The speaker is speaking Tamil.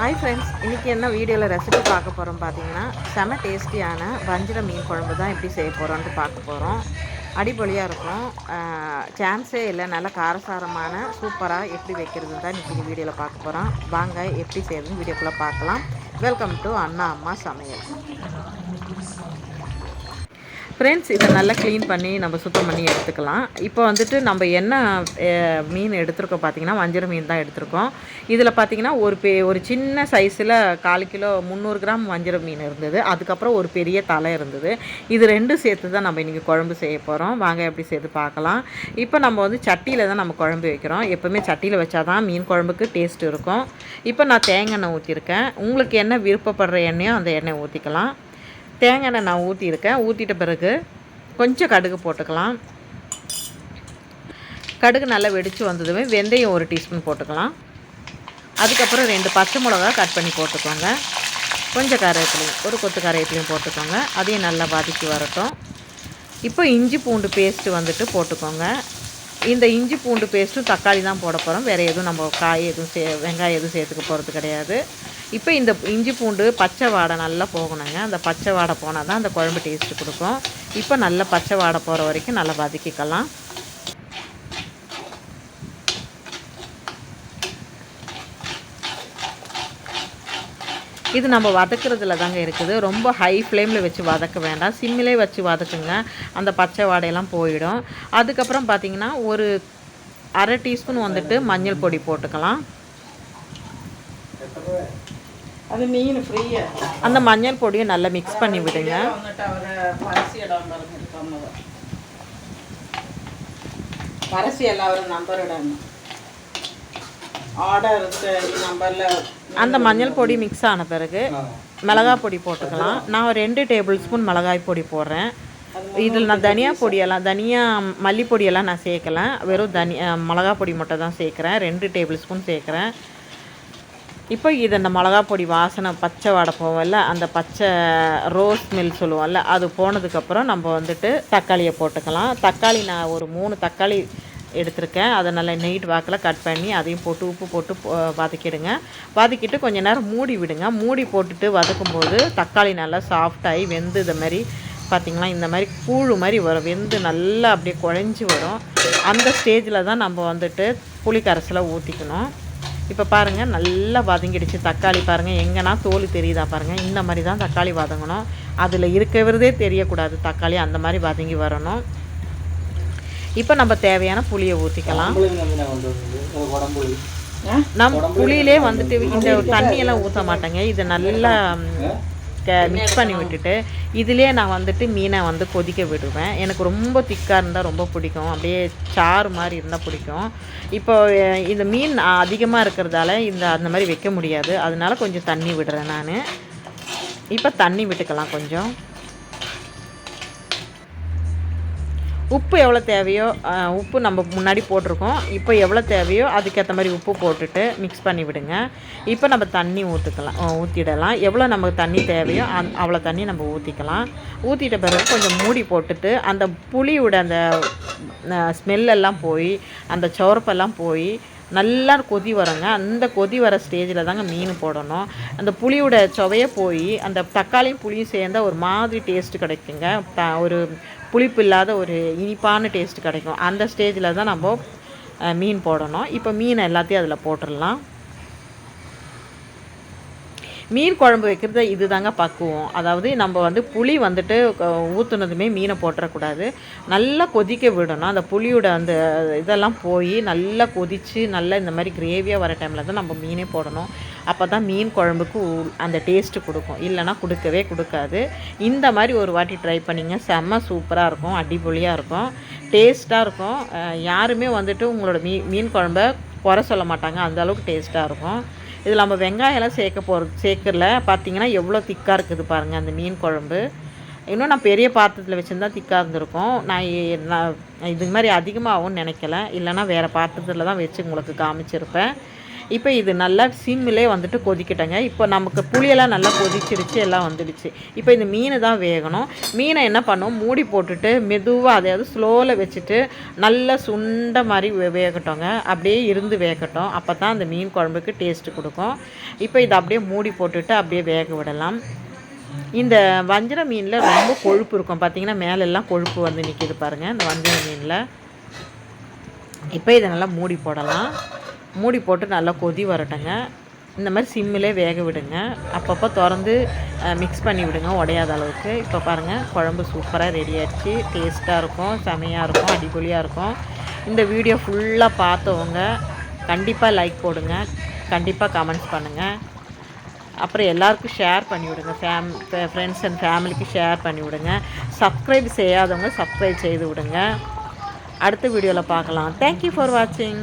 ஹாய் ஃப்ரெண்ட்ஸ் இன்றைக்கி என்ன வீடியோவில் ரெசிபி பார்க்க போகிறோம் பார்த்தீங்கன்னா செம டேஸ்டியான வஞ்சிர மீன் குழம்பு தான் எப்படி செய்ய போகிறோன்ட்டு பார்க்க போகிறோம் அடிப்பொலியாக இருக்கும். சான்ஸே இல்லை. நல்ல காரசாரமான சூப்பராக எப்படி வைக்கிறது தான் இன்றைக்கி வீடியோவில் பார்க்க போகிறோம் வாங்க எப்படி செய்யறதுன்னு வீடியோக்குள்ளே பார்க்கலாம். வெல்கம் டு அண்ணா அம்மா சமையல். ஃப்ரெண்ட்ஸ் இதை நல்லா க்ளீன் பண்ணி நம்ம சுத்தம் பண்ணி எடுத்துக்கலாம். இப்போ வந்துட்டு நம்ம என்ன மீன் எடுத்திருக்கோம் பார்த்தீங்கன்னா வஞ்சிர மீன் தான் எடுத்திருக்கோம். இதில் பார்த்தீங்கன்னா ஒரு பெ ஒரு சின்ன சைஸில் கால் கிலோ முந்நூறு கிராம் வஞ்சிர மீன் இருந்தது. அதுக்கப்புறம் ஒரு பெரிய தலை இருந்தது. இது ரெண்டும் சேர்த்து தான் நம்ம இன்றைக்கி குழம்பு செய்ய போகிறோம் வாங்க எப்படி சேர்த்து பார்க்கலாம். இப்போ நம்ம வந்து சட்டியில் தான் நம்ம குழம்பு வைக்கிறோம். எப்போவுமே சட்டியில் வச்சா தான் மீன் குழம்புக்கு டேஸ்ட் இருக்கும். இப்போ நான் தேங்காய் எண்ணெய் ஊற்றிருக்கேன் உங்களுக்கு என்ன விருப்பப்படுற எண்ணெயோ அந்த எண்ணெய் ஊற்றிக்கலாம் தேங்காய் எண்ணெய் நான் ஊற்றியிருக்கேன் ஊற்றிட்ட பிறகு கொஞ்சம் கடுகு போட்டுக்கலாம். கடுகு நல்லா வெடித்து வந்ததுமே வெந்தயம் ஒரு டீஸ்பூன் போட்டுக்கலாம். அதுக்கப்புறம் ரெண்டு பச்சை மிளகா கட் பண்ணி போட்டுக்கோங்க. கொஞ்சம் கருவேப்பிலையும் ஒரு கொத்து கருவேப்பிலையும் போட்டுக்கோங்க. அதையும் நல்லா வதக்கி வரட்டும். இப்போ இஞ்சி பூண்டு பேஸ்ட்டு வந்துட்டு போட்டுக்கோங்க. இந்த இஞ்சி பூண்டு பேஸ்ட்டும் தக்காளி தான் போட போகிறோம் வேறு எதுவும் நம்ம காய் எதுவும் சே வெங்காயம் எதுவும் சேர்த்துக்க போகிறது கிடையாது. இப்போ இந்த இஞ்சி பூண்டு பச்சை வாடை நல்லா போகணுங்க. அந்த பச்சை வாடை போனால் தான் அந்த குழம்பு டேஸ்ட்டு கொடுக்கும். இப்போ நல்லா பச்சை வாடை போகிற வரைக்கும் நல்லா வதக்கிக்கலாம். இது நம்ம வதக்குறதுல தாங்க இருக்குது. ரொம்ப ஹை ஃப்ளேமில் வச்சு வதக்க வேண்டாம். சிம்மிலே வச்சு வதக்குங்க. அந்த பச்சை வாடையெல்லாம் போயிடும். அதுக்கப்புறம் பார்த்தீங்கன்னா ஒரு அரை டீஸ்பூன் வந்துட்டு மஞ்சள் பொடி போட்டுக்கலாம். அது மீன் ஃப்ரீயா அந்த மஞ்சள் பொடியை நல்லா மிக்ஸ் பண்ணி விடுங்க. வந்துட்டு அவரை பரசி இடம் பாருங்க இருக்கவங்க பரசி எல்லாம் அவர் நம்பர் இடம். ஆர்டர் இருக்கு நம்பர்ல அந்த மஞ்சள் பொடி மிக்ஸ் ஆன பிறகு மிளகாய் பொடி போட்டுக்கலாம். நான் ரெண்டு டேபிள் ஸ்பூன் மிளகாய் பொடி போடுறேன். இதில் நான் தனியா பொடியெல்லாம் தனியா மல்லிப்பொடியெல்லாம் நான் சேர்க்கல. வெறும் தனி மிளகா பொடி மட்டும் தான் சேர்க்குறேன். ரெண்டு டேபிள் ஸ்பூன் சேர்க்குறேன். இப்போ இது இந்த மிளகா பொடி வாசனை பச்சை வாடை போவோம்ல அந்த பச்சை ரோஸ் மில் சொல்லுவோம்ல அது போனதுக்கப்புறம் நம்ம வந்துட்டு தக்காளியை போட்டுக்கலாம். தக்காளி நான் ஒரு மூணு தக்காளி எடுத்திருக்கேன். அதை நல்லா நெய்ட் வாக்கில் கட் பண்ணி அதையும் போட்டு உப்பு போட்டு வதக்கிடுங்க. வதக்கிட்டு கொஞ்ச நேரம் மூடி விடுங்க. மூடி போட்டுட்டு வதக்கும்போது தக்காளி நல்லா சாஃப்டாகி வெந்து இது மாதிரி பார்த்திங்களா இந்த மாதிரி கூழு மாதிரி வரும். வெந்து நல்லா அப்படியே குழஞ்சி வரும். அந்த ஸ்டேஜில் தான் நம்ம வந்துட்டு புளி கரைசலை ஊற்றிக்கணும் இப்போ பாருங்கள் நல்லா வதங்கிடுச்சு தக்காளி பாருங்கள் எங்கன்னா தோல் தெரியுதா பாருங்கள் இந்த மாதிரி தான் தக்காளி வதங்கணும். அதில் இருக்கிறதே தெரியக்கூடாது. தக்காளி அந்த மாதிரி வதங்கி வரணும். இப்போ நம்ம தேவையான புளியை ஊற்றிக்கலாம் நம்ம புளியிலே வந்துட்டு இந்த தண்ணியெல்லாம் ஊற்ற மாட்டேங்க. இதை நல்லா மிக்ஸ் பண்ணி விட்டுட்டு இதுலேயே நான் வந்துட்டு மீனை வந்து கொதிக்க விடுவேன். எனக்கு ரொம்ப திக்காக இருந்தால் ரொம்ப பிடிக்கும். அப்படியே சாறு மாதிரி இருந்தால் பிடிக்கும். இப்போ இந்த மீன் அதிகமாக இருக்கிறதால இந்த அந்த மாதிரி வைக்க முடியாது. அதனால கொஞ்சம் தண்ணி விடுறேன் நான். இப்போ தண்ணி விட்டுக்கலாம் கொஞ்சம். உப்பு எவ்வளோ தேவையோ உப்பு நம்ம முன்னாடி போட்டிருக்கோம். இப்போ எவ்வளோ தேவையோ அதுக்கேற்ற மாதிரி உப்பு போட்டுட்டு மிக்ஸ் பண்ணி விடுங்க. இப்போ நம்ம தண்ணி ஊற்றுக்கலாம் ஊற்றிடலாம் எவ்வளோ நமக்கு தண்ணி தேவையோ அந் அவ்வளோ தண்ணி நம்ம ஊற்றிக்கலாம் ஊற்றிட்ட பிறகு கொஞ்சம் மூடி போட்டுட்டு அந்த புளியோட அந்த ஸ்மெல்லெல்லாம் போய் அந்த சவரப்பெல்லாம் போய் நல்லா கொதி வரங்க. அந்த கொதி வர ஸ்டேஜில் தாங்க மீன் போடணும். அந்த புளியோட சுவைய போய் அந்த தக்காளியும் புளியும் சேர்ந்த ஒரு மாதிரி டேஸ்ட்டு கிடைக்குங்க. த ஒரு புளிப்பு இல்லாத ஒரு இனிப்பான டேஸ்ட் கிடைக்கும். அந்த ஸ்டேஜில் தான் நம்ம மீன் போடணும். இப்போ மீன் எல்லாத்தையும் அதில் போட்டுடலாம் மீன் குழம்பு வைக்கிறது இது தாங்க பக்குவம். அதாவது நம்ம வந்து புளி வந்துட்டு ஊற்றுனதுமே மீனை போட்டுறக்கூடாது. நல்லா கொதிக்க விடணும். அந்த புளியோட அந்த இதெல்லாம் போய் நல்லா கொதித்து நல்லா இந்த மாதிரி கிரேவியாக வர டைமில் தான் நம்ம மீனே போடணும். அப்போ தான் மீன் குழம்புக்கு அந்த டேஸ்ட்டு கொடுக்கும். இல்லைன்னா கொடுக்கவே கொடுக்காது. இந்த மாதிரி ஒரு வாட்டி ட்ரை பண்ணிங்க செம்ம சூப்பராக இருக்கும். அடிப்பொலியாக இருக்கும். டேஸ்ட்டாக இருக்கும். யாருமே வந்துட்டு உங்களோட மீ மீன் குழம்ப குறை சொல்ல மாட்டாங்க. அந்த அளவுக்கு டேஸ்ட்டாக இருக்கும். இதில் நம்ம வெங்காயம்லாம் சேர்க்க போகிறது சேர்க்கல. பார்த்தீங்கன்னா எவ்வளோ திக்காக இருக்குது பாருங்கள் அந்த மீன் குழம்பு. இன்னும் நான் பெரிய பாத்திரத்தில் வச்சுருந்தா திக்காக இருந்திருக்கும். நான் நான் இது மாதிரி அதிகமாகவும் நினைக்கல. இல்லைன்னா வேறு பாத்திரத்தில் தான் வச்சு உங்களுக்கு காமிச்சிருப்பேன். இப்போ இது நல்லா சிம்மிலே வந்துட்டு கொதிக்கிட்டேங்க. இப்போ நமக்கு புளியெல்லாம் நல்லா கொதிச்சிருச்சு எல்லாம் வந்துடுச்சு. இப்போ இந்த மீன் தான் வேகணும். மீனை என்ன பண்ணோம்? மூடி போட்டுட்டு மெதுவாக அதையாவது ஸ்லோவில் வச்சுட்டு நல்லா சுண்ட மாதிரி வேகட்டோங்க. அப்படியே இருந்து வேகட்டும். அப்போ தான் அந்த மீன் குழம்புக்கு டேஸ்ட்டு கொடுக்கும். இப்போ இதை அப்படியே மூடி போட்டுட்டு அப்படியே வேக விடலாம். இந்த வஞ்சர மீனில் ரொம்ப கொழுப்பு இருக்கும். பார்த்தீங்கன்னா மேலெல்லாம் கொழுப்பு வந்து நிற்கிது பாருங்கள் இந்த வஞ்சர மீனில். இப்போ இதை நல்லா மூடி போடலாம். மூடி போட்டு நல்லா கொதி வரட்டுங்க. இந்த மாதிரி சிம்மிலே வேக விடுங்க. அப்பப்போ திறந்து மிக்ஸ் பண்ணி விடுங்க. உடையாத அளவுக்கு. இப்போ பாருங்கள் குழம்பு சூப்பராக ரெடி ஆயிடுச்சு. டேஸ்ட்டாக இருக்கும் செமையாக இருக்கும் அடிப்பொலியாக இருக்கும். இந்த வீடியோ ஃபுல்லாக பார்த்தவங்க கண்டிப்பாக லைக் போடுங்க. கண்டிப்பாக கமெண்ட்ஸ் பண்ணுங்கள் அப்புறம் எல்லாருக்கும் ஷேர் பண்ணிவிடுங்க ஃபேம் ஃப்ரெண்ட்ஸ் அண்ட் ஃபேமிலிக்கு ஷேர் பண்ணி விடுங்க. சப்ஸ்கிரைப் செய்யாதவங்க சப்ஸ்கிரைப் செய்து விடுங்க. அடுத்த வீடியோவில் பார்க்கலாம். தேங்க்யூ ஃபார் வாட்சிங்